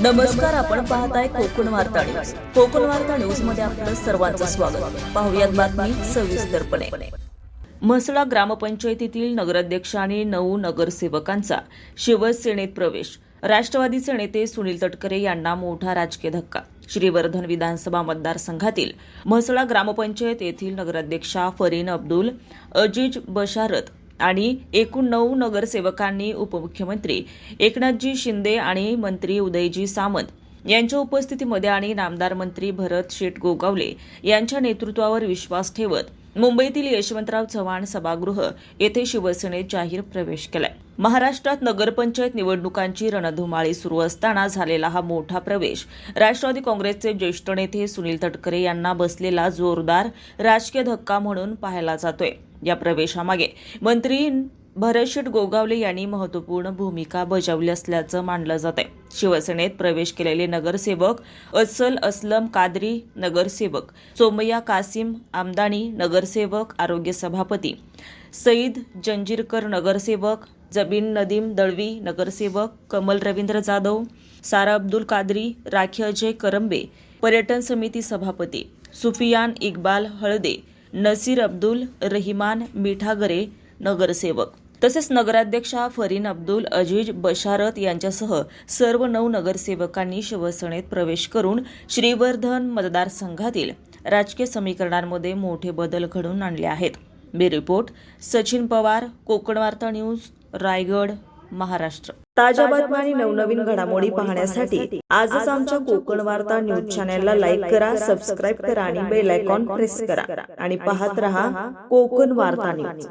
नमस्कार आपण पाहताय कोकण वार्ता न्यूज. कोकण वार्ता न्यूजमध्ये आपलं सर्वांचं स्वागत. पाहुयात बातमी सविस्तरपणे म्हसळा ग्रामपंचायतीतील नगराध्यक्ष आणि नऊ नगरसेवकांचा शिवसेनेत प्रवेश. राष्ट्रवादीचे नेते सुनील तटकरे यांना मोठा राजकीय धक्का. श्रीवर्धन विधानसभा मतदारसंघातील म्हसळा ग्रामपंचायत येथील नगराध्यक्षा फरीन अब्दुल अजीज बशारत आणि एकूण नऊ नगरसेवकांनी उपमुख्यमंत्री एकनाथजी शिंदे आणि मंत्री उदयजी सामंत यांच्या उपस्थितीमध्ये आणि नामदार मंत्री भरत शेठ गोगावले यांच्या नेतृत्वावर विश्वास ठेवत मुंबईतील यशवंतराव चव्हाण सभागृह येथे शिवसेनेत जाहीर प्रवेश केलाय. महाराष्ट्रात नगरपंचायत निवडणुकांची रणधुमाळी सुरू असताना झालेला हा मोठा प्रवेश राष्ट्रवादी काँग्रेसचे ज्येष्ठ नेते सुनील तटकरे यांना बसलेला जोरदार राजकीय धक्का म्हणून पाहायला जातोय. या प्रवेशामागे मंत्री भरतशेठ गोगावले यांनी महत्त्वपूर्ण भूमिका बजावली असल्याचं मानलं जात आहे. शिवसेनेत प्रवेश केलेले नगरसेवक अस्सल असलम कादरी नगरसेवक सोमय्या कासिम आमदानी नगरसेवक आरोग्य सभापती सईद जंजीरकर नगरसेवक जबीन नदीम दळवी नगरसेवक कमल रवींद्र जाधव सारा अब्दुल कादरी राखी अजय करंबे पर्यटन समिती सभापती सुफियान इक्बाल हळदे नसीर अब्दुल रहिमान मिठागरे नगरसेवक. तसेच नगराध्यक्षा फरीन अब्दुल अजीज बशारत यांच्यासह सर्व नऊ नगरसेवकांनी शिवसेनेत प्रवेश करून श्रीवर्धन मतदारसंघातील राजकीय समीकरणांमध्ये मोठे बदल घडवून आणले आहेत. बे रिपोर्ट सचिन पवार कोकण वार्ता न्यूज रायगड महाराष्ट्र. ताज्या बातम्या आणि नवनवीन घडामोडी पाहण्यासाठी आजच आमच्या कोकण वार्ता न्यूज चॅनेलला लाईक करा सबस्क्राईब करा आणि बेल आयकॉन प्रेस करा. आणि पाहत रहा कोकण वार्ता न्यूज.